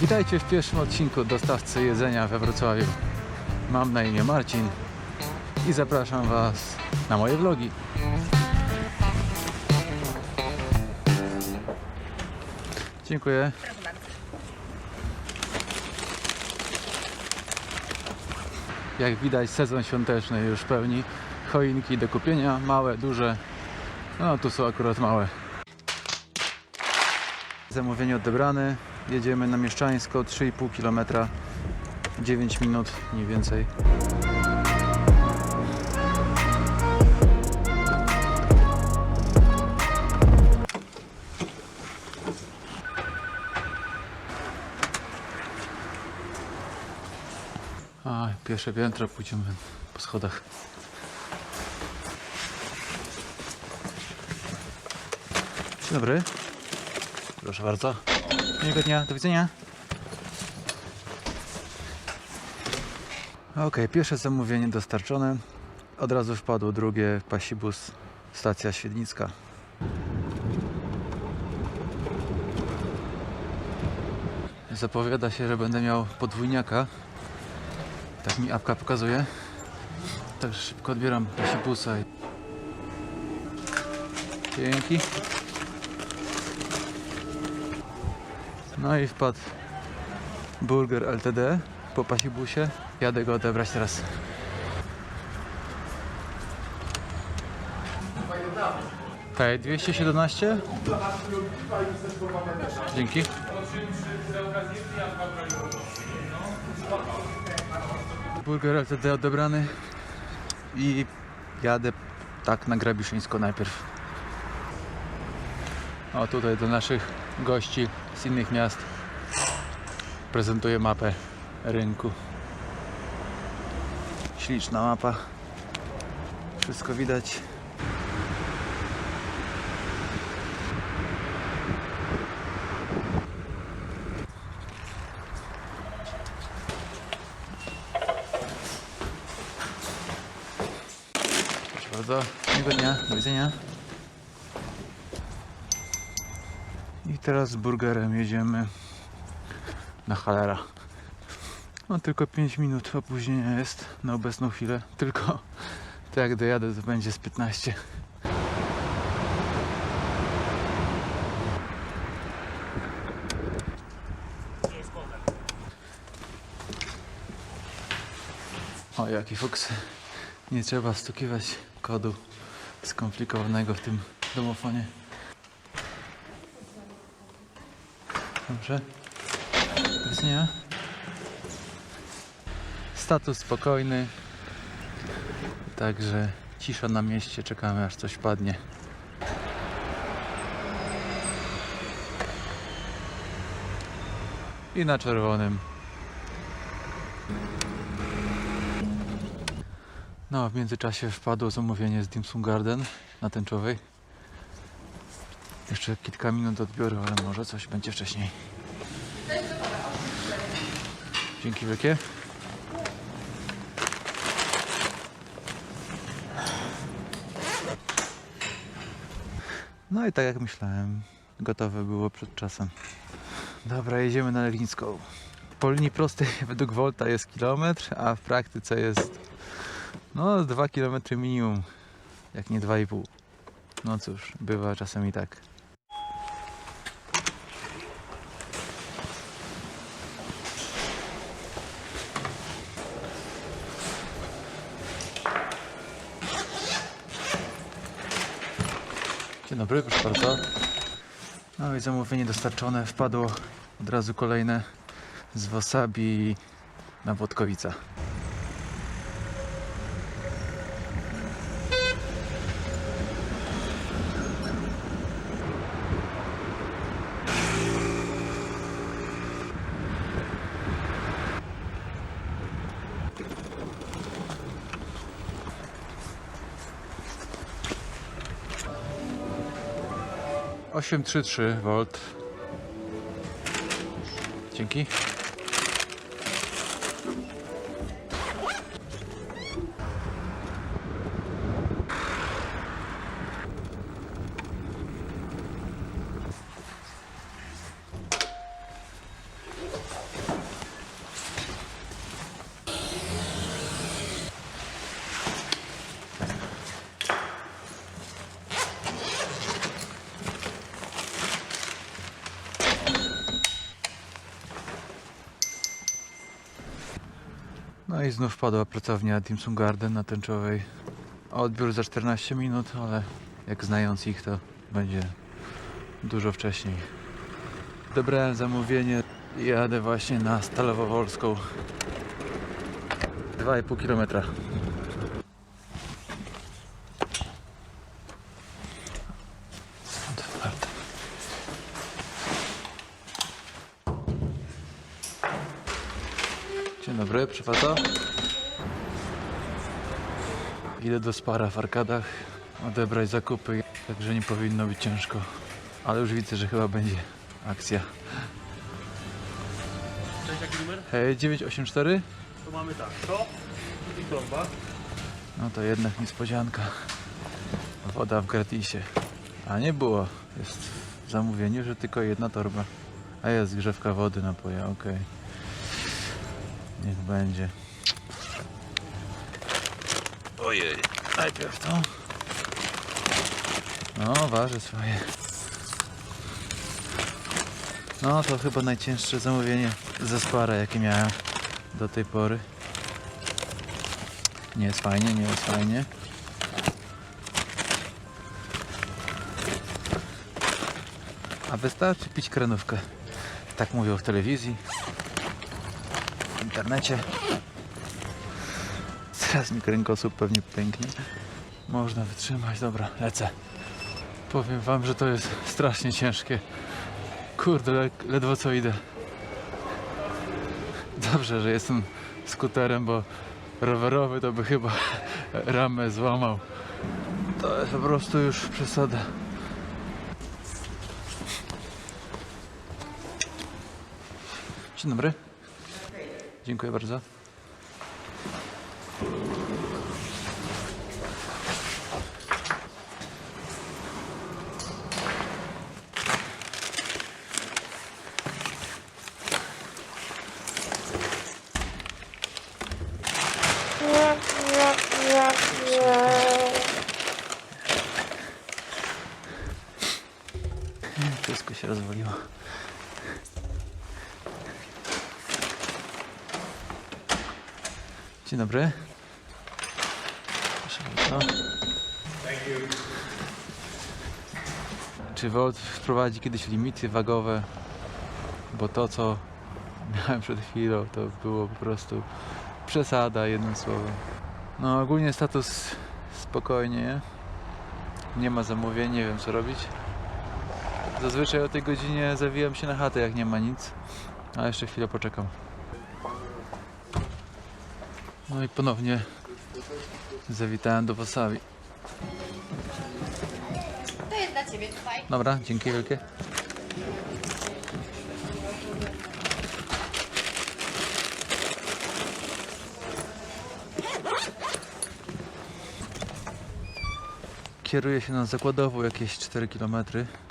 Witajcie w pierwszym odcinku dostawcy jedzenia we Wrocławiu. Mam na imię Marcin i zapraszam Was na moje vlogi. Dziękuję. Jak widać sezon świąteczny już pełni. Choinki do kupienia, małe, duże. No tu są akurat małe. Zamówienie odebrane. Jedziemy na Mieszczańsko 3,5 km. 9 minut mniej więcej. A, pierwsze piętro, pójdziemy po schodach. Dzień dobry. Proszę bardzo. Miłego dnia, do widzenia. Ok, pierwsze zamówienie dostarczone. Od razu wpadło drugie, pasibus, stacja Świdnicka. Zapowiada się, że będę miał podwójniaka. Tak mi apka pokazuje. Także szybko odbieram pasibusa. Dzięki. No i wpadł Burger LTD po pasibusie. Jadę go odebrać teraz. Hej, 217? Dzięki. Burger LTD odebrany i jadę tak na Grabiszyńsko najpierw. O tutaj do naszych gości z innych miast prezentuję mapę rynku. Śliczna mapa. Wszystko widać. Proszę bardzo. Miłego dnia. Do widzenia. Teraz z burgerem jedziemy na Halera. No tylko 5 minut opóźnienia jest na obecną chwilę. Tylko to jak dojadę to będzie z 15. O jaki fuks. Nie trzeba stukiwać kodu skomplikowanego w tym domofonie. Dobrze. Do. Status spokojny. Także cisza na mieście. Czekamy aż coś padnie. I na czerwonym. No, w międzyczasie wpadło zamówienie z Dim Sum Garden na tęczowej. Jeszcze kilka minut odbioru, ale może coś będzie wcześniej. Dzięki wielkie. No i tak jak myślałem, gotowe było przed czasem. Dobra, jedziemy na Legnicką. Po linii prostej według Volta jest kilometr, a w praktyce jest no 2 km minimum, jak nie 2,5. No cóż, bywa czasem i tak. Dobry, proszę bardzo. No i zamówienie dostarczone. Wpadło od razu kolejne z wasabi na Włodkowica. Osiem trzy trzy V. Dzięki. I znów padła pracownia Dimsum Garden na Tęczowej. Odbiór za 14 minut, ale jak znając ich to będzie dużo wcześniej. Dobrałem zamówienie i jadę właśnie na Stalowo-Wolską. 2,5 km. Otwarte. Dzień dobry, przepraszam. Idę do Spara w Arkadach odebrać zakupy, także nie powinno być ciężko. Ale już widzę, że chyba będzie akcja. Cześć, jaki numer? Hej, 984? To mamy tak, to i trąba. No to jednak niespodzianka. Woda w gratisie. A nie było. Jest w zamówieniu, że tylko jedna torba. A jest grzewka wody napoja, okej. Niech będzie. Ojej, najpierw to. No, waży swoje. No, to chyba najcięższe zamówienie ze spara, jakie miałem do tej pory. Nie jest fajnie, nie jest fajnie. A wystarczy pić krenówkę. Tak mówią w telewizji, internecie. Teraz mi kręgosłup pewnie pęknie. Można wytrzymać, dobra, lecę. Powiem wam, że to jest strasznie ciężkie. Kurde, le ledwo co idę. Dobrze, że jestem skuterem, bo rowerowy to by chyba ramę złamał. To jest po prostu już przesada. Dzień dobry. Dziękuję bardzo. Wszystko się rozwaliło. Dzień dobry. Proszę bardzo. Czy Volt wprowadzi kiedyś limity wagowe? Bo to, co miałem przed chwilą, to było po prostu przesada, jednym słowem. No ogólnie status spokojnie. Nie ma zamówień, nie wiem co robić. Zazwyczaj o tej godzinie zawijam się na chatę, jak nie ma nic. A jeszcze chwilę poczekam. No i ponownie zawitałem do Wasabi. To jest dla Ciebie tutaj. Dobra, dzięki wielkie. Kieruję się na zakładową jakieś 4 km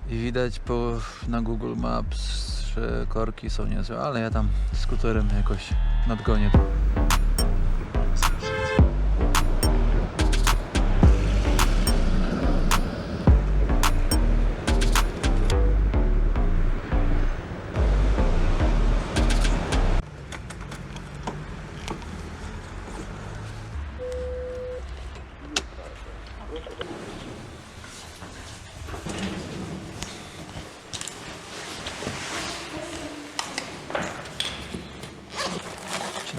i widać po, na Google Maps, że korki są niezłe, ale ja tam skuterem jakoś nadgonię.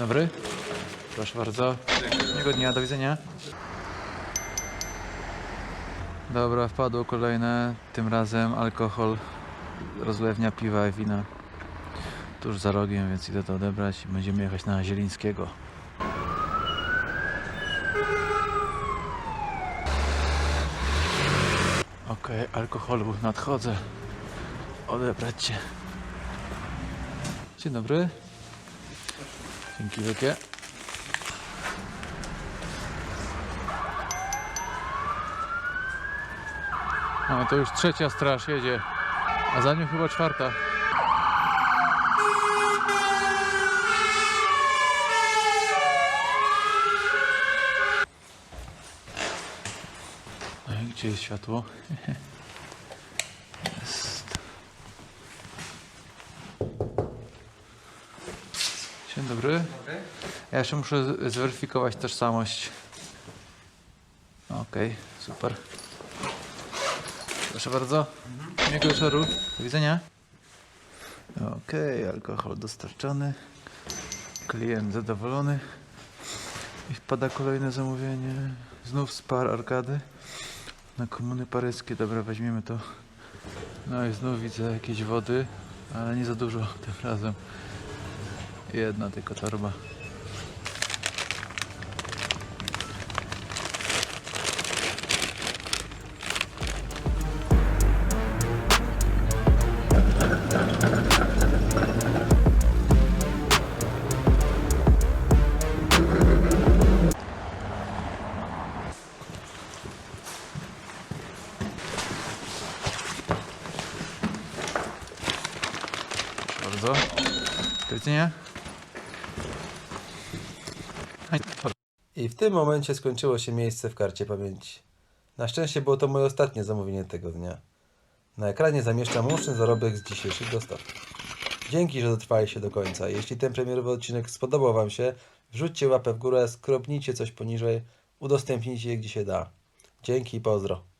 Dobry. Proszę bardzo. Miłego dnia, do widzenia. Dobra, wpadło kolejne, tym razem alkohol, rozlewnia piwa i wina. Tuż za rogiem, więc idę to odebrać i będziemy jechać na Zielińskiego. Okej, alkoholu nadchodzę. Odebrać cię. Dzień dobry. Dzięki wielkie. No to już trzecia straż jedzie, a za nią chyba czwarta. No gdzie jest światło? Dzień dobry. Ja jeszcze muszę zweryfikować tożsamość. Okej, super. Proszę bardzo. Miłego wieczoru. Do widzenia. Okej, alkohol dostarczony. Klient zadowolony. I wpada kolejne zamówienie. Znów z par arkady. Na komuny paryskie. Dobra, weźmiemy to. No i znów widzę jakieś wody, ale nie za dużo tym razem. Jedna tylko torba. Bardzo. Do widzenia. I w tym momencie skończyło się miejsce w karcie pamięci. Na szczęście było to moje ostatnie zamówienie tego dnia. Na ekranie zamieszczam łączny zarobek z dzisiejszych dostaw. Dzięki, że dotrwaliście do końca. Jeśli ten premierowy odcinek spodobał Wam się, wrzućcie łapę w górę, skropnijcie coś poniżej, udostępnijcie je gdzie się da. Dzięki i pozdro.